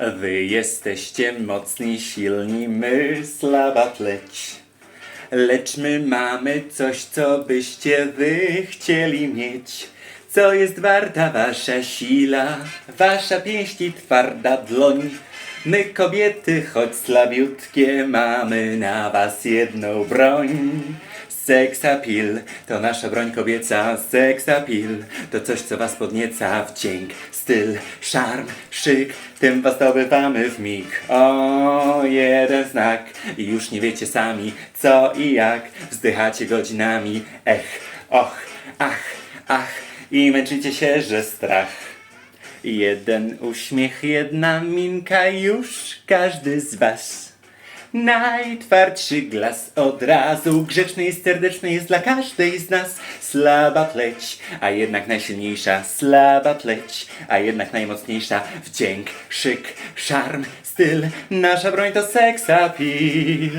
Wy jesteście mocni, silni, my pleć. Lecz my mamy coś, co byście wy chcieli mieć. Co jest warta wasza sila, wasza pięść i twarda dłoń. My kobiety, choć słabiutkie, mamy na was jedną broń. Seksapil to nasza broń kobieca, seksapil to coś, co was podnieca wdzięk, styl, szarm, szyk, tym was zdobywamy w mig. O, jeden znak i już nie wiecie sami, co i jak, wzdychacie godzinami, ech, och, ach, ach i męczycie się, że strach. Jeden uśmiech, jedna minka, już każdy z was. Najtwardszy glas od razu, grzeczny i serdeczny jest dla każdej z nas. Slaba pleć, a jednak najsilniejsza, slaba pleć, a jednak najmocniejsza. Wdzięk, szyk, szarm, styl, nasza broń to seksapil.